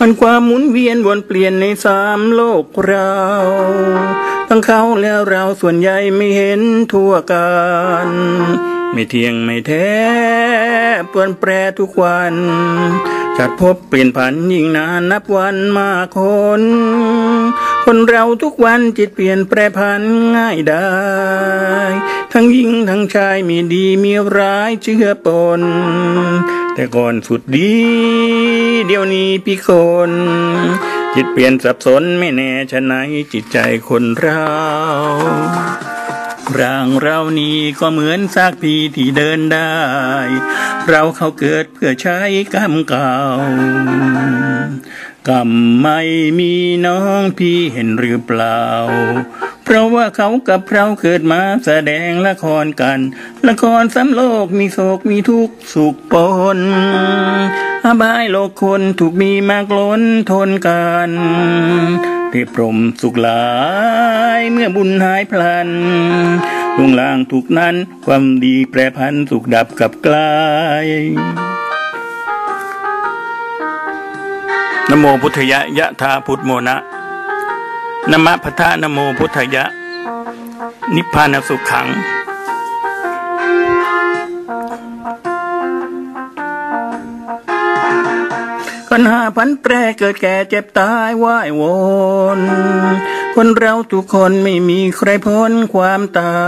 มันความหมุนเวียนวนเปลี่ยนในสามโลกเรา ทั้งเขาแล้วเราส่วนใหญ่ไม่เห็นทั่วกัน ไม่เที่ยงไม่แท้เปลี่ยนแปรทุกวันจัดพบเปลี่ยนผันยิ่งนานนับวันมาคน คนเราทุกวันจิตเปลี่ยนแปรผันง่ายได้ ทั้งหญิงทั้งชายมีดีมีร้ายเชื่อปน แต่ก่อนสุดดี เดี๋ยวนี้พี่คน จิตเปลี่ยนสับสนไม่แน่ชะไหนจิตใจคนเราร่างเรานี้ก็เหมือนซากพีที่เดินได้ เราเขาเกิดเพื่อใช้กรรมเก่า กรรมไม่มีน้องพี่เห็นหรือเปล่า เพราะว่าเขากับเราเกิดมาแสดงละครกัน ละครซ้ำโลกมีโศกมีทุกข์สุขปนอบายโลกคนถูกมีมากล้นทนกันเทพพรมสุขหลายเมื่อบุญหายพลันลงล่างถูกนั้นความดีแปรพันสุขดับกับกลาย นโมพุทธยะยะธาพุทโมนะนมะพะทะนโมพุทธยะ นิพพานสุขขัง ปัญหาพันแปรเกิดแก่เจ็บตายว่ายวนคนเราทุกคนไม่มีใครพ้นความตา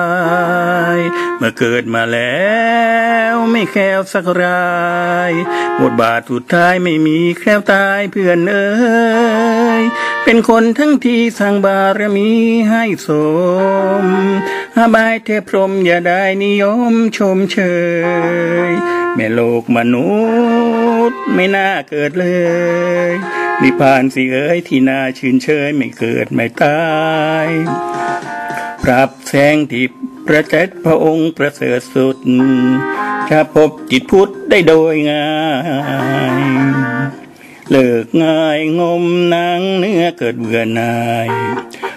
ย เมื่อเกิดมาแล้วไม่แค้วสักรายบทบาทสุดท้ายไม่มีแคล้วตายเพื่อนเอ้ยเป็นคนทั้งที่สร้างบารมีให้สมอาบายเทพพรมอย่าได้นิยมชมเชย แม่โลกมนุษย์ ไม่น่าเกิดเลย นิพพานสิเอ้ยที่น่าชื่นเชยไม่เกิดไม่ตายปรับแสงทิพย์ประจักษ์พระองค์ประเสริฐสุดจะพบจิตพุทธได้โดยง่ายเลิกง่ายงมนางเนื้อเกิดเบื่อหน่าย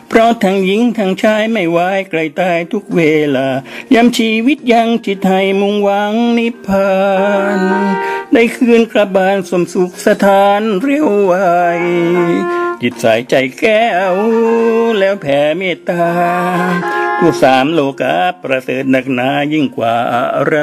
เพราะทั้งหญิงทั้งชายไม่ไหวไกลตายทุกเวลา ยามชีวิตยังจิตให้มุ่งหวังนิพพาน ได้คืนกระบาลสมสุขสถานเรียวไวจิตสายใจแก้ว แล้วแผ่เมตตาผู้สามโลกาประเสริฐหนักหนายิ่งกว่าอะไร